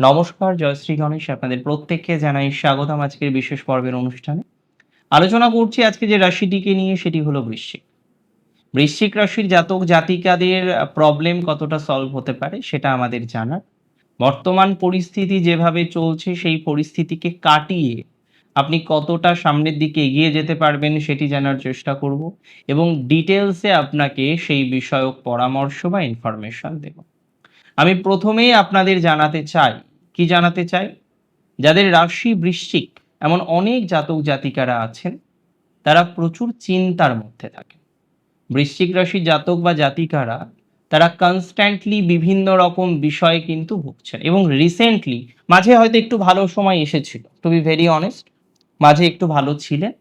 নমস্কার জয়শ্রী গণেশ আপনাদের প্রত্যেককে জানাই স্বাগতম আজকের বিশেষ পর্বের অনুষ্ঠানে। আলোচনা করছি আজকে যে রাশিটিকে নিয়ে, সেটি হলো বৃশ্চিক। বৃশ্চিক রাশির জাতক জাতিকাদের প্রবলেম কতটা সলভ হতে পারে, সেটা আমাদের জানার। বর্তমান পরিস্থিতি যেভাবে চলছে, সেই পরিস্থিতিকে কাটিয়ে আপনি কতটা সামনের দিকে এগিয়ে যেতে পারবেন, সেটি জানার চেষ্টা করব এবং ডিটেলসে আপনাকে সেই বিষয়ক পরামর্শ বা ইনফরমেশন দেব। আমি প্রথমেই আপনাদের জানাতে চাই কি জানাতে চাই? যাদের রাশি বৃশ্চিক, এমন অনেক জাতক জাতিকারা আছেন, তারা প্রচুর চিন্তার মধ্যে থাকে বৃশ্চিক রাশি জাতক বা জাতিকারা, তারা কনস্ট্যান্টলি বিভিন্ন রকম বিষয়ে কিন্তু ভুগছেন এবং রিসেন্টলি মাঝে হয়তো একটু ভালো সময় এসেছিল টু বি ভেরি অনেস্ট মাঝে একটু ভালো ছিলেন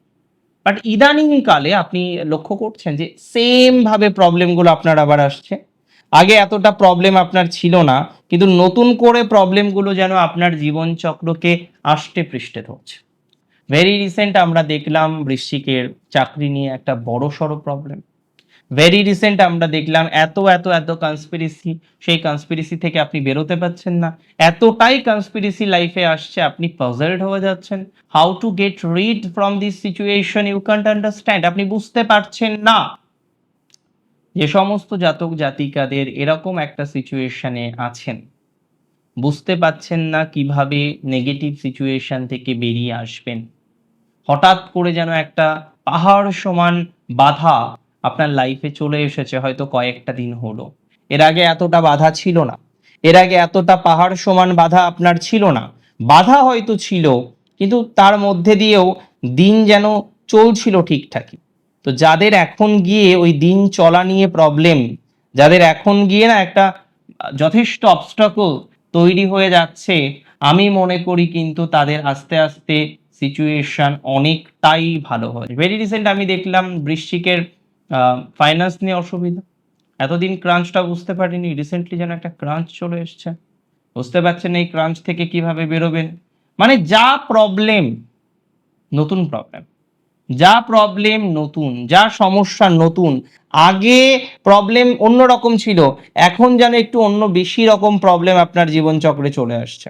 বাট ইদানিং কালে আপনি লক্ষ্য করছেন যে সেম ভাবে প্রবলেমগুলো আপনার আবার আসছে। আগে এতটা প্রবলেম আপনার ছিল না, কিন্তু নতুন করে প্রবলেমগুলো যেন আপনার জীবনচক্রকে আষ্টে পৃষ্ঠে ধরছে। ভেরি রিসেন্ট আমরা দেখলাম বৃশ্চিকের চাকরি নিয়ে একটা বড় সড়ো প্রবলেম ভেরি রিসেন্ট আমরা দেখলাম এত এত এত কনস্পিরেসি সেই কনস্পিরেসি থেকে আপনি বেরোতে পারছেন না। এতটাই কনস্পিরেসি লাইফে আসছে, আপনি পাজলড হয়ে যাচ্ছেন। How to get rid from this situation you can't understand আপনি বুঝতে পারছেন না। যে সমস্ত জাতক জাতিকাদের এরকম একটা সিচুয়েশনে আছেন। বুঝতে পাচ্ছেন না কীভাবে নেগেটিভ সিচুয়েশন থেকে বেরিয়ে আসবেন। হঠাৎ করে যেন একটা পাহাড় সমান বাধা আপনার লাইফে চলে এসেছে হয়তো কয়েকটা দিন হলো। এর আগে এতটা বাধা ছিল না। এর আগে এতটা পাহাড় সমান বাধা আপনার ছিল না। বাধা হয়তো ছিল, কিন্তু তার মধ্যে দিয়েও দিন যেন চলছিল ঠিকঠাকই। তো যাদের এখন গিয়ে ওই দিন চলা নিয়ে প্রবলেম যাদের এখন গিয়ে না একটা যথেষ্ট অবস্টাকল তৈরি হয়ে যাচ্ছে, আমি মনে করি কিন্তু তাদের আস্তে আস্তে সিচুয়েশন অনেকটাই ভালো হয়। ভেরি রিসেন্ট আমি দেখলাম বৃশ্চিকের ফাইন্যান্স নিয়ে অসুবিধা। এতদিন ক্রাঞ্চটা বুঝতে পারিনি রিসেন্টলি যেন একটা ক্রাঞ্চ চলে এসছে। বুঝতে পারছেন এই ক্রাঞ্চ থেকে কীভাবে বেরোবেন? মানে যা প্রবলেম নতুন প্রবলেম যা প্রবলেম নতুন, যা সমস্যা নতুন। আগে প্রবলেম অন্য রকম ছিল, এখন যেন একটু অন্য বেশি রকম প্রবলেম আপনার জীবনচক্রে চলে আসছে।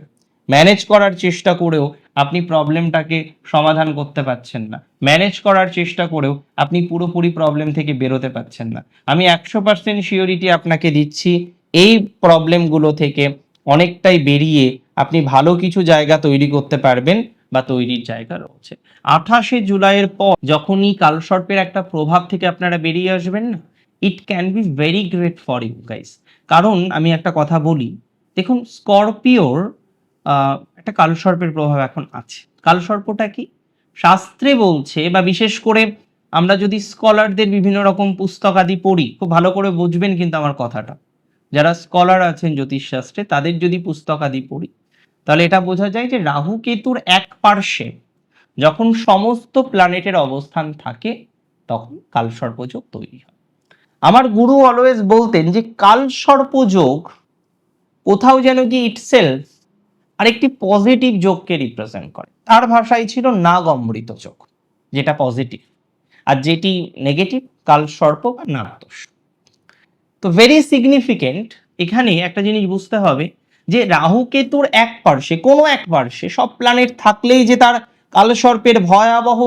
ম্যানেজ করার চেষ্টা করেও আপনি প্রবলেমটাকে সমাধান করতে পারছেন না। ম্যানেজ করার চেষ্টা করেও আপনি পুরোপুরি প্রবলেম থেকে বেরোতে পারছেন না। আমি একশো পার্সেন্ট শিওরিটি আপনাকে দিচ্ছি, এই প্রবলেমগুলো থেকে অনেকটাই বেরিয়ে আপনি ভালো কিছু জায়গা তৈরি করতে পারবেন। বা তৈরির জায়গা রয়েছে। আঠাশে জুলাইয়ের পর যখনই কালসর্পের একটা প্রভাব থেকে আপনারা বেরিয়ে আসবেন না it can be very great for you guys কারণ আমি একটা কথা বলি, দেখুন স্করপিওর একটা কালসর্পের প্রভাব এখন আছে। কালসর্পটা কি? শাস্ত্রে বলছে বা বিশেষ করে আমরা যদি স্কলারদের বিভিন্ন রকম পুস্তক আদি পড়ি, খুব ভালো করে বুঝবেন কিন্তু আমার কথাটা। যারা স্কলার আছেন জ্যোতিষশাস্ত্রে, তাদের যদি পুস্তক আদি পড়ি তাহলে এটা বোঝা যায় যে রাহু কেতুর এক পার্শ্বে যখন সমস্ত প্ল্যানেটের অবস্থান থাকে, তখন কালসর্পযোগ তৈরি হয়। আমার গুরু অলওয়েজ বলতেন যে কালসর্পযোগ কোথাও যেন কি ইটসেলফ আরেকটি পজিটিভ যোগকে রিপ্রেজেন্ট করে। তার ভাষায় ছিল নাগ অমৃত যোগ, যেটা পজিটিভ আর যেটি নেগেটিভ কালসর্প বা নাগদোষ তো ভেরি সিগনিফিকেন্ট এখানে একটা জিনিস বুঝতে হবে যে রাহু কেতুর এক পার্শ্বে কোনো এক পার্শ্বে সব প্ল্যানেট থাকলেই যে তার কালসর্পের ভয়াবহ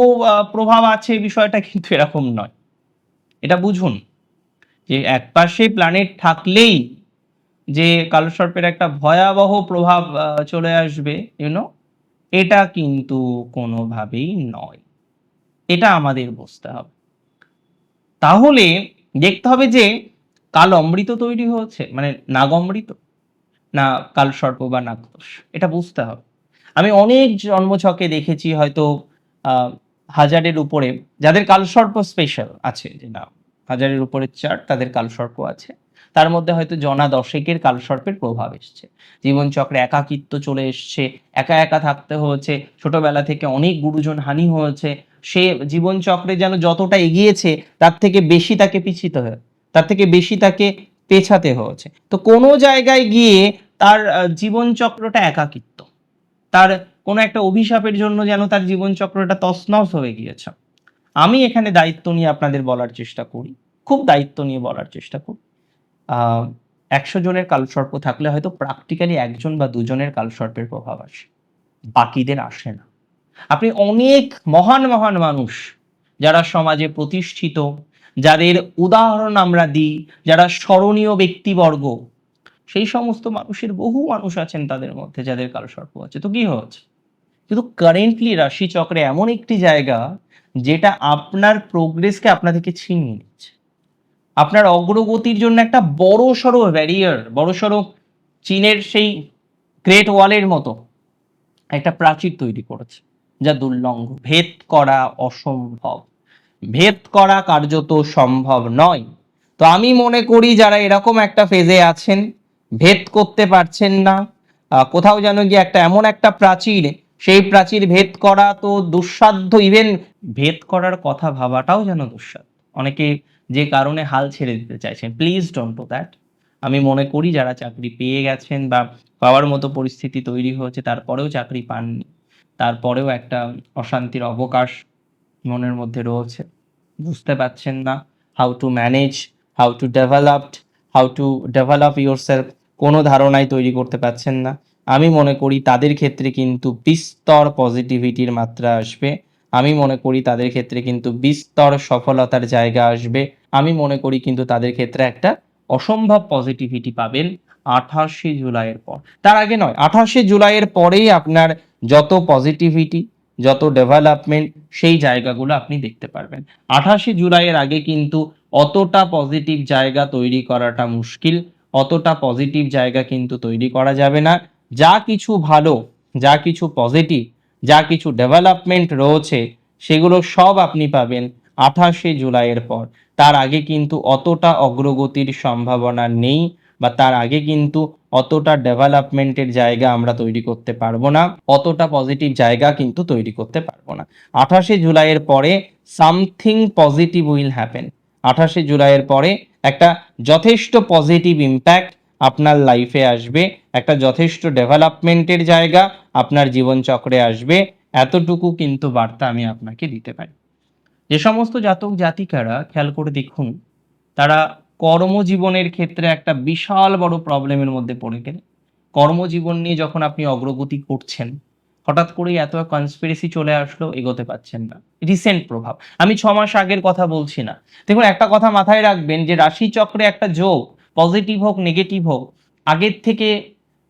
প্রভাব আছে, বিষয়টা কিন্তু এরকম নয়। এটা বুঝুন যে এক পাশে প্ল্যানেট থাকলেই যে কালসর্পের একটা ভয়াবহ প্রভাব চলে আসবে ইউনো এটা কিন্তু কোনোভাবেই নয়। এটা আমাদের বুঝতে হবে। তাহলে দেখতে হবে যে কাল অমৃত তৈরি হয়েছে মানে নাগমৃত না কাল সর্প বা নাগদোষ এটা বুঝতে হবে। আমি অনেক জন্মছকে দেখেছি হয়তো হাজারের উপরে, যাদের কালসর্প স্পেশাল আছে, যে না, হাজারের উপরে চার, তাদের কালসর্প আছে। তার মধ্যে হয়তো জনা দশেকের কালসর্পের প্রভাব এসছে। জীবনচক্রে একাকিত্ব চলে এসছে, একা একা থাকতে হয়েছে, ছোটবেলা থেকে অনেক গুরুজন হানি হয়েছে, সে জীবনচক্রে যেন যতটা এগিয়েছে, তার থেকে বেশি তাকে পিছিতে হয়ে, তার থেকে বেশি তাকে পেছাতে হয়েছে। তো কোনো জায়গায় গিয়ে তার জীবনচক্রটা একাকিত্ব। তার কোনো একটা অভিশাপের জন্য যেন তার জীবনচক্রটা তসনস হয়ে গিয়েছে। আমি এখানে দায়িত্ব নিয়ে আপনাদের বলার চেষ্টা করি। খুব দায়িত্ব নিয়ে বলার চেষ্টা করি। একশো জনের কালসর্প থাকলে হয়তো প্র্যাকটিক্যালি একজন বা দুজনের কালসর্পের প্রভাব আসে। বাকিদের আসে না। আপনি অনেক মহান মহান মানুষ যারা সমাজে প্রতিষ্ঠিত যাদের উদাহরণ আমরা দিই, যারা স্মরণীয় ব্যক্তিবর্গ, সেই সমস্ত মানুষের বহু মানুষ আছেন তাদের মধ্যে যাদের কালসর্প আছে। তো কি হচ্ছে? কিন্তু কারেন্টলি রাশি চক্রে এমন একটি জায়গা যেটা আপনার প্রোগ্রেসকে আপনা থেকে ছিনিয়ে নিচ্ছে। আপনার অগ্রগতির জন্য একটা বড় সড়ো ব্যারিয়ার বড় সড়ো চীনের সেই গ্রেট ওয়ালের মতো একটা প্রাচীর তৈরি করেছে, যা দুর্লঙ্ঘ ভেদ করা অসম্ভব। ভেদ করা কার্যত সম্ভব নয়। তো আমি মনে করি যারা এরকম একটা ফেজে আছেন, ভেদ করতে পারছেন না কোথাও যেন গিয়ে একটা এমন একটা প্রাচীর, সেই প্রাচীর ভেদ করা তো দুঃসাধ্য। ইভেন ভেদ করার কথা ভাবাটাও যেন দুঃসাধ্য। অনেকে যে কারণে হাল ছেড়ে দিতে চাইছেন প্লিজ ডোন্ট ডু দ্যাট আমি মনে করি যারা চাকরি পেয়ে গেছেন বা পাওয়ার মতো পরিস্থিতি তৈরি হয়েছে, তারপরেও চাকরি পাননি। তারপরেও একটা অশান্তির অবকাশ মনের মধ্যে রয়েছে। বুঝতে পারছেন না how to manage how to developed how to develop yourself কোনো ধারণাই তৈরি করতে পারছেন না। আমি মনে করি তাদের ক্ষেত্রে কিন্তু বিস্তর পজিটিভিটির মাত্রা আসবে। আমি মনে করি তাদের ক্ষেত্রে কিন্তু বিস্তর সফলতার জায়গা আসবে। আমি মনে করি কিন্তু তাদের ক্ষেত্রে একটা অসম্ভব পজিটিভিটি পাবেন আঠাশে জুলাইয়ের পর। তার আগে নয়, আঠাশে জুলাইয়ের পরেই আপনার যত পজিটিভিটি যত ডেভেলপমেন্ট সেই জায়গাগুলো আপনি দেখতে পারবেন। আঠাশে জুলাইয়ের আগে কিন্তু অতটা পজিটিভ জায়গা তৈরি করাটা মুশকিল, অতটা পজিটিভ জায়গা কিন্তু তৈরি করা যাবে না। যা কিছু ভালো, যা কিছু পজিটিভ যা কিছু ডেভেলপমেন্ট রয়েছে, সেগুলো সব আপনি পাবেন আঠাশে জুলাইয়ের পর। তার আগে কিন্তু অতটা অগ্রগতির সম্ভাবনা নেই, বা তার আগে কিন্তু অতটা ডেভেলপমেন্টের জায়গা আমরা তৈরি করতে পারব না, অতটা পজিটিভ জায়গা কিন্তু তৈরি করতে পারব না। আঠাশে জুলাইয়ের পরে সামথিং পজিটিভ উইল হ্যাপেন আঠাশে জুলাইয়ের পরে একটা যথেষ্ট পজিটিভ ইম্প্যাক্ট আপনার লাইফে আসবে, একটা যথেষ্ট ডেভেলপমেন্টের জায়গা আপনার জীবনচক্রে আসবে, এতটুকু কিন্তু বার্তা আমি আপনাকে দিতে পারি। যে সমস্ত জাতক জাতিকারা, খেয়াল করে দেখুন, তারা কর্মজীবনের ক্ষেত্রে একটা বিশাল বড় প্রবলেমের মধ্যে পড়ে গেলেন কর্মজীবন নিয়ে যখন আপনি অগ্রগতি করছেন, হঠাৎ করেই এত কনস্পিরেসি চলে আসলো, এগোতে পারছেন না। রিসেন্ট প্রভাব। আমি ছ মাস আগের কথা বলছি না। দেখুন, একটা কথা মাথায় রাখবেন যে রাশি চক্রে একটা যোগ পজিটিভ হোক নেগেটিভ হোক, আগের থেকে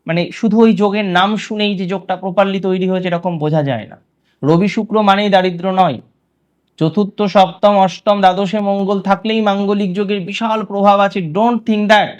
মানে শুধু ওই যোগের নাম শুনেই যে যোগটা প্রপারলি তৈরি হয়েছে, এরকম বোঝা যায় না। রবি শুক্র মানেই দারিদ্র নয়। চতুর্থ, সপ্তম, অষ্টম, দ্বাদশে মঙ্গল থাকলেই মাঙ্গলিক যোগের বিশাল প্রভাব আছে। ডোন্ট থিঙ্ক দ্যাট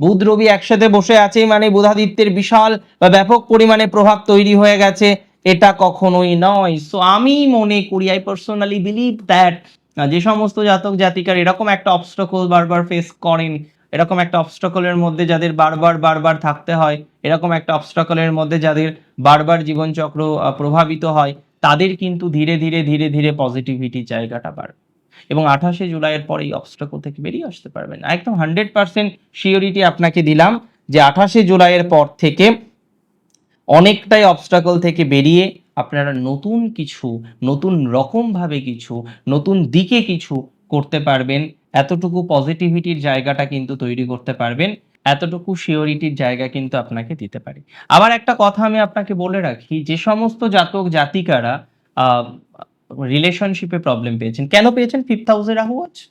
বুধ, রবি একসাথে বসে আছে মানে বুধাদিত্যের বিশাল বা ব্যাপক পরিমাণে প্রভাব তৈরি হয়ে গেছে, এটা কখনোই নয়। সো আমি মনে করি আই পার্সোনালি বিলিভ দ্যাট যে সমস্ত জাতক জাতিকার এরকম একটা অবস্টকল বারবার ফেস করেন, এরকম একটা অবস্টকলের মধ্যে যাদের বারবার বারবার থাকতে হয়, এরকম একটা অবস্টকলের মধ্যে যাদের বারবার জীবনচক্র প্রভাবিত হয় তাদের কিন্তু ধীরে ধীরে ধীরে ধীরে পজিটিভিটির জায়গাটা বাড়বে। এবং আঠাশে জুলাইয়ের পর এই অবস্ট্রাকল থেকে বেরিয়ে আসতে পারবেন একদম হান্ড্রেড পার্সেন্ট শিওরিটি আপনাকে দিলাম যে আঠাশে জুলাইয়ের পর থেকে অনেকটাই অবস্ট্রাকল থেকে বেরিয়ে আপনারা নতুন কিছু, নতুন রকমভাবে কিছু, নতুন দিকে কিছু করতে পারবেন। এতটুকু পজিটিভিটির জায়গাটা কিন্তু তৈরি করতে পারবেন। এতটুকু শিওরিটির জায়গা কিন্তু আপনাকে দিতে পারি। আবার একটা কথা আমি আপনাকে বলে রাখি, যে সমস্ত জাতক জাতিকারা রিলেশনশিপে প্রবলেম পেয়েছেন। কেন পেয়েছেন? ফিফথ হাউসে রাহু আছে।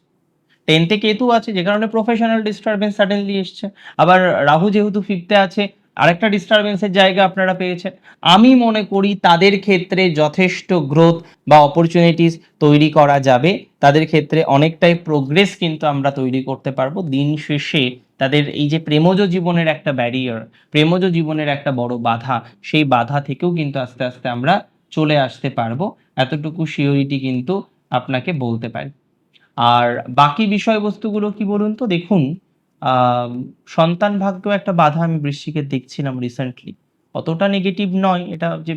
টেনতে কেতু আছে, যে কারণে প্রফেশনাল ডিস্টারবেন্স সাডেনলি এসছে। আবার রাহু যেহেতু ফিফথে আছে, আরেকটা ডিস্টারবেন্সের জায়গা আপনারা পেয়েছেন। আমি মনে করি তাদের ক্ষেত্রে যথেষ্ট গ্রোথ বা অপরচুনিটিস তৈরি করা যাবে। তাদের ক্ষেত্রে অনেকটাই প্রোগ্রেস কিন্তু আমরা তৈরি করতে পারব। দিন শেষে তাদের এই যে প্রেমজ জীবনের একটা ব্যারিয়ার প্রেমজ জীবনের একটা বড় বাধা, সেই বাধা থেকেও কিন্তু আস্তে আস্তে আমরা চলে আসতে পারব। এতটুকু সিওরিটি কিন্তু আপনাকে বলতে পারি। আর বাকি বিষয়বস্তুগুলো কি বলুন তো? দেখুন সন্তান ভাগ্য একটা বাধা আমি বৃশ্চিকের দেখছিলাম রিসেন্টলি অতটা নেগেটিভ নয়, এটা যে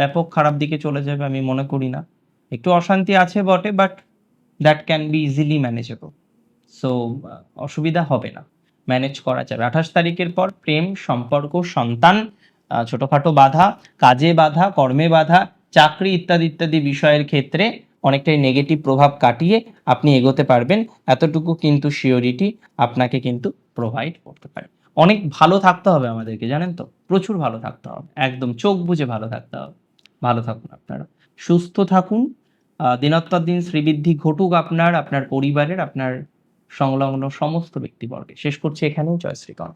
ব্যাপক খারাপ দিকে চলে যাবে আমি মনে করি না। একটু অশান্তি আছে বটে but that can be easily manageable so অসুবিধা হবে না। ম্যানেজ করা যাবে আঠাশ তারিখের পর প্রেম, সম্পর্ক, সন্তান ছোটখাটো বাধা, কাজে বাধা, কর্মে বাধা, চাকরি ইত্যাদি ইত্যাদি বিষয়ের ক্ষেত্রে অনেকটাই নেগেটিভ প্রভাব কাটিয়ে আপনি এগোতে পারবেন। এতটুকু কিন্তু শিওরিটি আপনাকে কিন্তু প্রোভাইড করতে পারে। অনেক ভালো থাকতে হবে আমাদেরকে, জানেন তো? প্রচুর ভালো থাকতে হবে। একদম চোখ বুজে ভালো থাকতে হবে। ভালো থাকুন আপনারা। সুস্থ থাকুন। দিনত্তর দিন শ্রীবৃদ্ধি ঘটুক আপনার আপনার পরিবারের, আপনার সংলগ্ন সমস্ত ব্যক্তিবর্গে। শেষ করছি এখানেই। জয় শ্রীকৃষ্ণ।